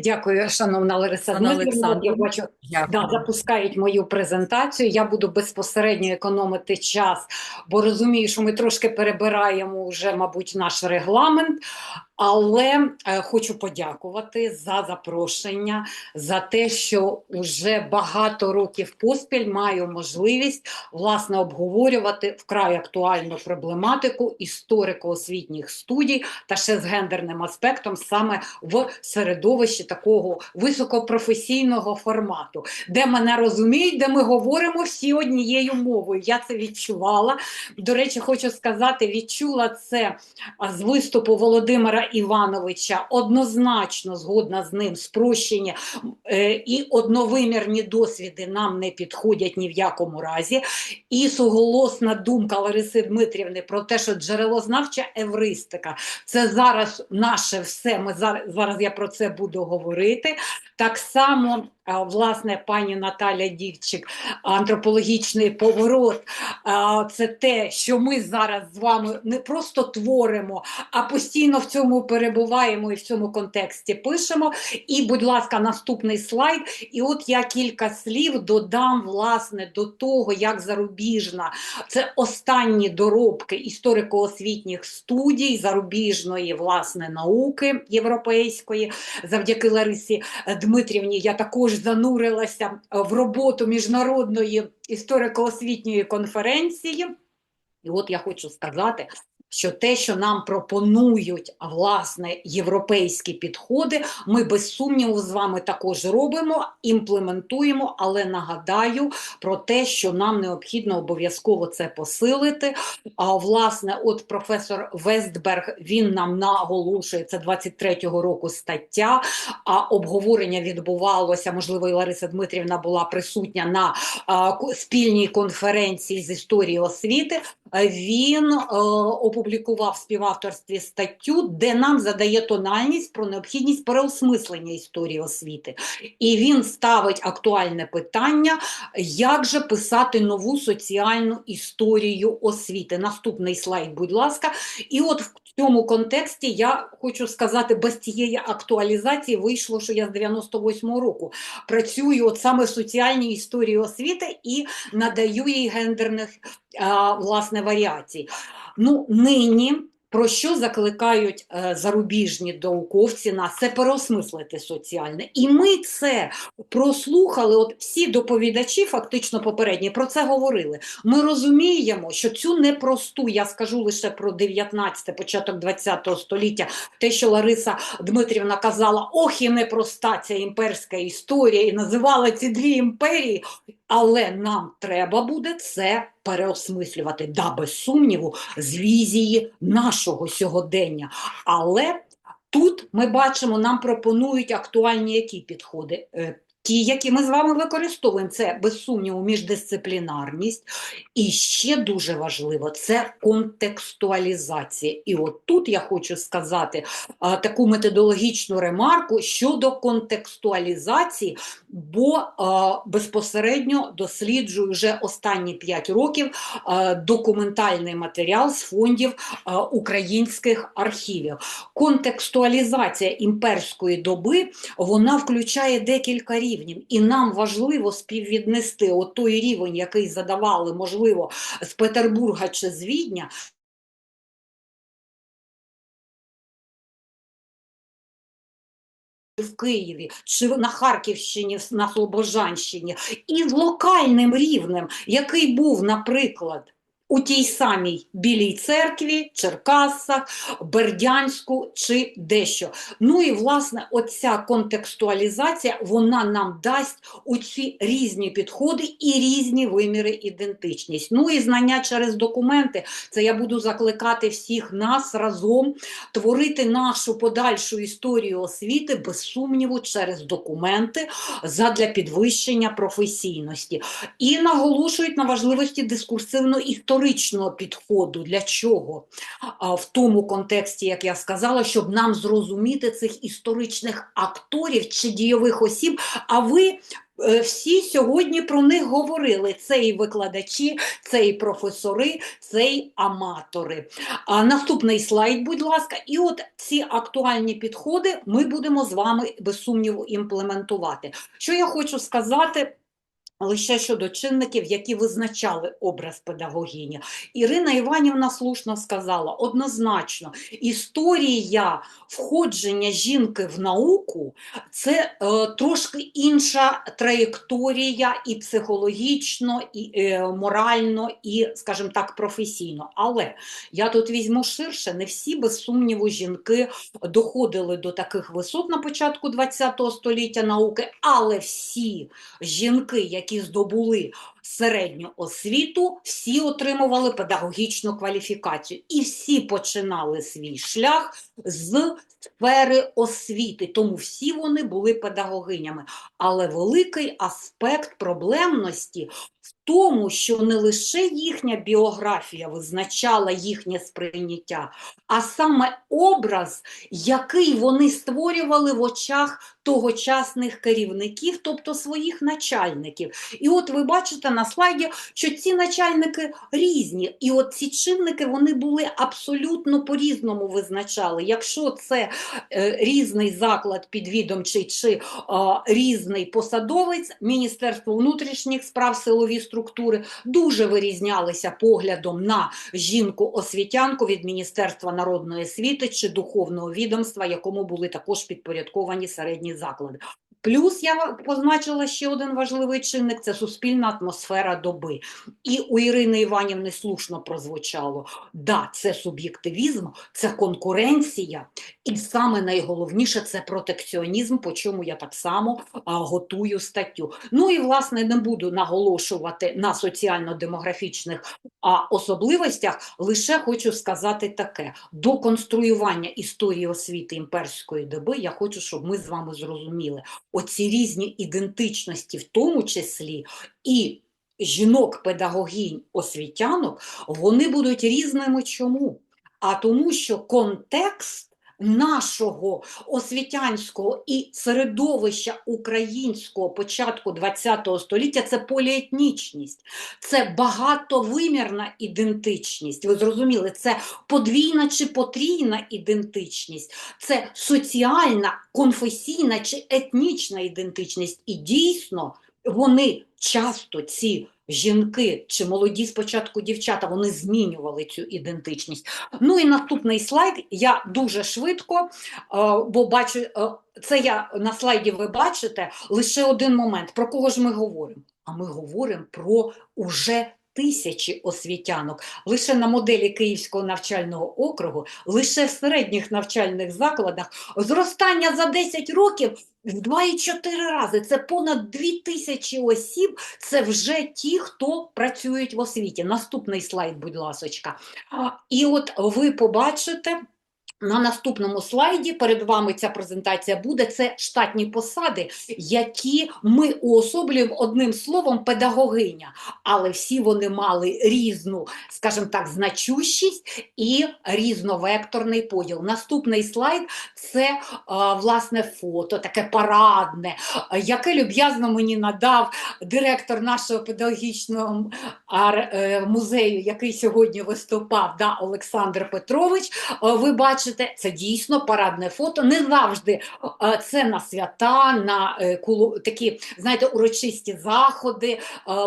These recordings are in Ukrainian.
Дякую, шановна Лариса Дмитрівна. Я бачу, да, запускають мою презентацію. Я буду безпосередньо економити час, бо розумію, що ми трошки перебираємо вже, мабуть, наш регламент. Але е, хочу подякувати за запрошення, за те, що вже багато років поспіль маю можливість власне обговорювати вкрай актуальну проблематику історико-освітніх студій та ще з гендерним аспектом саме в середовищі такого високопрофесійного формату, де мене розуміють, де ми говоримо всі однією мовою. Я це відчувала. До речі, хочу сказати, відчула це з виступу Володимира Івановича. Однозначно згодна з ним спрощення е, і одновимірні досвіди нам не підходять ні в якому разі. І суголосна думка Лариси Дмитрівни про те, що джерелознавча евристика це зараз наше все. Ми зараз, зараз я про це буду говорити. Так само, власне, пані Наталя Дівчик, антропологічний поворот. Це те, що ми зараз з вами не просто творимо, а постійно в цьому перебуваємо і в цьому контексті пишемо. І, будь ласка, наступний слайд. І от я кілька слів додам власне до того, як зарубіжна. Це останні доробки історико-освітніх студій зарубіжної власне науки європейської. Завдяки Ларисі Дмитрівні я також занурилася в роботу міжнародної історико-освітньої конференції. І от я хочу сказати, що те, що нам пропонують власне європейські підходи, ми без сумніву з вами також робимо, імплементуємо, але нагадаю про те, що нам необхідно обов'язково це посилити. А власне, от професор Вестберг він нам наголошує це 23-го року стаття. А обговорення відбувалося. Можливо, і Лариса Дмитрівна була присутня на а, спільній конференції з історії освіти. Він е, опублікував в співавторстві статтю, де нам задає тональність про необхідність переосмислення історії освіти. І він ставить актуальне питання, як же писати нову соціальну історію освіти. Наступний слайд, будь ласка. І от в цьому контексті я хочу сказати, без цієї актуалізації вийшло, що я з 98-го року працюю от саме в соціальній історії освіти і надаю їй гендерних власне варіацій. Ну, нині про що закликають е, зарубіжні науковці нас? Це переосмислити соціальне. І ми це прослухали. От всі доповідачі, фактично попередні, про це говорили. Ми розуміємо, що цю непросту, я скажу лише про 19 початок 20 століття, те, що Лариса Дмитрівна казала, ох, і непроста ця імперська історія, і називала ці дві імперії. Але нам треба буде це переосмислювати, да, без сумніву, з візії нашого сьогодення. Але тут ми бачимо, нам пропонують актуальні які підходи. Е, Ті, які ми з вами використовуємо, це без сумніву міждисциплінарність. І ще дуже важливо це контекстуалізація. І от тут я хочу сказати а, таку методологічну ремарку щодо контекстуалізації, бо а, безпосередньо досліджую вже останні 5 років а, документальний матеріал з фондів а, українських архівів. Контекстуалізація імперської доби вона включає декілька рівнів, і нам важливо співвіднести от той рівень, який задавали, можливо, з Петербурга чи з Відня, в Києві, чи на Харківщині, на Слобожанщині, і локальним рівнем, який був, наприклад, у тій самій Білій церкві, Черкасах, Бердянську чи дещо. Ну і власне оця контекстуалізація вона нам дасть оці різні підходи і різні виміри ідентичність. Ну і знання через документи. Це я буду закликати всіх нас разом творити нашу подальшу історію освіти без сумніву через документи задля підвищення професійності. І наголошують на важливості дискурсивно-історичного підходу. Для чого? В тому контексті, як я сказала, щоб нам зрозуміти цих історичних акторів чи дійових осіб, а ви е, всі сьогодні про них говорили. Це і викладачі, це і професори, це і аматори. А наступний слайд, будь ласка, і от ці актуальні підходи ми будемо з вами без сумніву імплементувати. Що я хочу сказати? Лише щодо чинників, які визначали образ педагогіні. Ірина Іванівна слушно сказала, однозначно, історія входження жінки в науку це е, трошки інша траєкторія і психологічно, і е, морально, і, скажімо так, професійно. Але я тут візьму ширше, не всі, без сумніву, жінки доходили до таких висот на початку ХХ століття науки, але всі жінки, які здобули середню освіту, всі отримували педагогічну кваліфікацію. І всі починали свій шлях з сфери освіти, тому всі вони були педагогинями. Але великий аспект проблемності в тому, що не лише їхня біографія визначала їхнє сприйняття, а саме образ, який вони створювали в очах тогочасних керівників, тобто своїх начальників. І от ви бачите на слайді, що ці начальники різні, і от ці чинники вони були абсолютно по-різному визначали. Якщо це е, різний заклад підвідомчий чи е, різний посадовець, Міністерство внутрішніх справ, силові структури дуже вирізнялися поглядом на жінку-освітянку від Міністерства народної освіти чи духовного відомства, якому були також підпорядковані середні заклади. Плюс я позначила ще один важливий чинник це суспільна атмосфера доби. І у Ірини Іванівни слушно прозвучало: да, це суб'єктивізм, це конкуренція, і саме найголовніше це протекціонізм, по чому я так само а, готую статтю. Ну і власне не буду наголошувати на соціально-демографічних особливостях, лише хочу сказати таке: до конструювання історії освіти імперської доби я хочу, щоб ми з вами зрозуміли оці різні ідентичності, в тому числі і жінок, педагогінь, освітянок, вони будуть різними. Чому? А тому, що контекст нашого освітянського і середовища українського початку ХХ століття це поліетнічність, це багатовимірна ідентичність. Ви зрозуміли, це подвійна чи потрійна ідентичність, це соціальна, конфесійна чи етнічна ідентичність. І дійсно вони часто ці жінки чи молоді спочатку дівчата, вони змінювали цю ідентичність. Ну і наступний слайд я дуже швидко, е, бо бачу, е, це я на слайді ви бачите лише один момент. Про кого ж ми говоримо? А ми говоримо про уже тисячі освітянок. Лише на моделі Київського навчального округу, лише в середніх навчальних закладах зростання за 10 років в 2,4 рази. Це понад 2 тисячі осіб. Це вже ті, хто працюють в освіті. Наступний слайд, будь ласочка. І от ви побачите. На наступному слайді перед вами ця презентація буде. Це штатні посади, які ми уособлюємо одним словом педагогиня, але всі вони мали різну, скажімо так, значущість і різновекторний поділ. Наступний слайд це власне фото, таке парадне, яке люб'язно мені надав директор нашого педагогічного е, музею, який сьогодні виступав, да, Олександр Петрович. Ви бачите бачите, це дійсно парадне фото. Не завжди це на свята, на е, такі, знаєте, урочисті заходи е,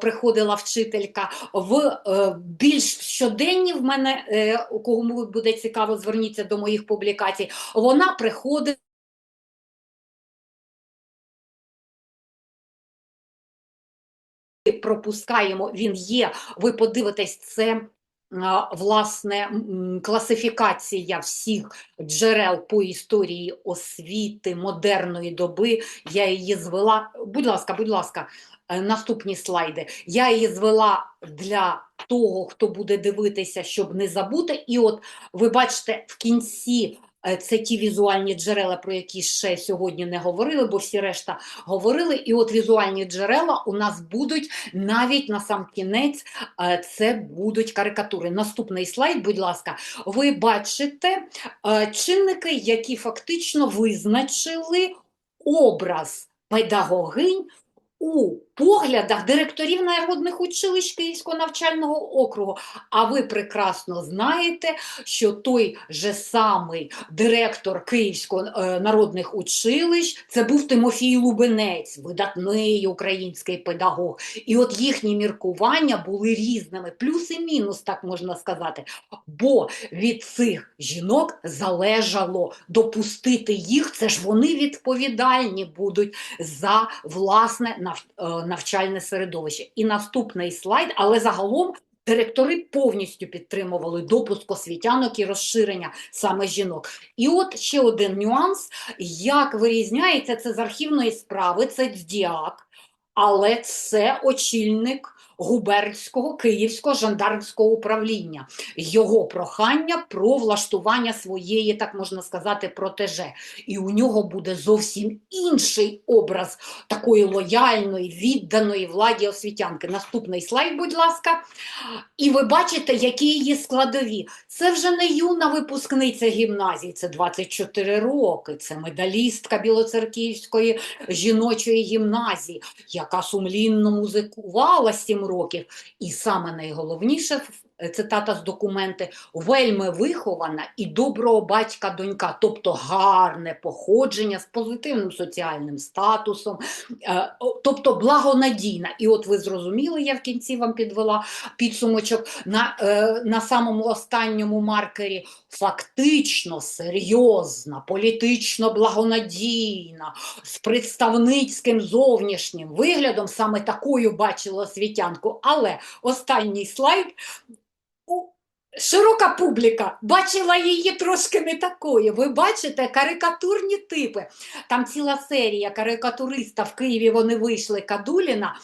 приходила вчителька. В е, більш щоденні в мене, кого буде цікаво, зверніться до моїх публікацій. Вона приходить. Пропускаємо, він є. Ви подивитесь, це власне класифікація всіх джерел по історії освіти модерної доби. Я її звела. Будь ласка, будь ласка, е, наступні слайди. Я її звела для того, хто буде дивитися, щоб не забути. І от ви бачите в кінці це ті візуальні джерела, про які ще сьогодні не говорили, бо всі решта говорили. І от візуальні джерела у нас будуть навіть на сам кінець, е, це будуть карикатури. Наступний слайд, будь ласка, ви бачите е, чинники, які фактично визначили образ педагогинь у поглядах директорів народних училищ Київського навчального округу. А ви прекрасно знаєте, що той же самий директор Київського е, народних училищ це був Тимофій Лубенець, видатний український педагог. І от їхні міркування були різними, плюс і мінус, так можна сказати. Бо від цих жінок залежало допустити їх, це ж вони відповідальні будуть за власне нав- е, навчальне середовище. І наступний слайд, але загалом. Директори повністю підтримували допуск освітянок і розширення саме жінок. І от ще один нюанс: як вирізняється це з архівної справи, це ДЗІАК, але це очільник губернського київського жандармського управління. Його прохання про влаштування своєї, так можна сказати, протеже. І у нього буде зовсім інший образ такої лояльної, відданої владі освітянки. Наступний слайд, будь ласка. І ви бачите, які її складові. Це вже не юна випускниця гімназії, це 24 роки, це медалістка Білоцерківської жіночої гімназії, яка сумлінно музикувала 7 років. І саме найголовніше, е, цитата з документи, вельми вихована і доброго батька донька, тобто гарне походження з позитивним соціальним статусом, е, тобто благонадійна. І от ви зрозуміли, я в кінці вам підвела підсумочок на, е, на самому останньому маркері. Фактично серйозна, політично благонадійна, з представницьким зовнішнім виглядом, саме такою бачила освітянку. Але останній слайд. Широка публіка бачила її трошки не такою. Ви бачите карикатурні типи. Там ціла серія карикатуриста в Києві вони вийшли Кадуліна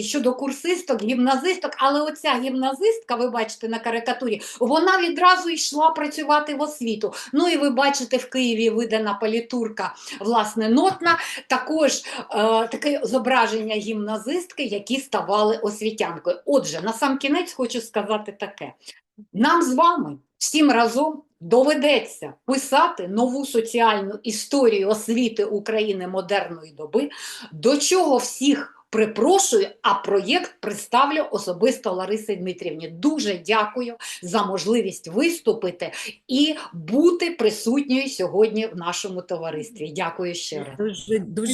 щодо курсисток, гімназисток, але оця гімназистка, ви бачите на карикатурі, вона відразу йшла працювати в освіту. Ну і ви бачите в Києві видана політурка, власне, нотна, також е, таке зображення гімназистки, які ставали освітянкою. Отже, на сам кінець хочу сказати таке. Нам з вами всім разом доведеться писати нову соціальну історію освіти України модерної доби, до чого всіх припрошую, а проєкт представлю особисто Ларисі Дмитрівні. Дуже дякую за можливість виступити і бути присутньою сьогодні в нашому товаристві. Дякую ще раз. Дуже дуже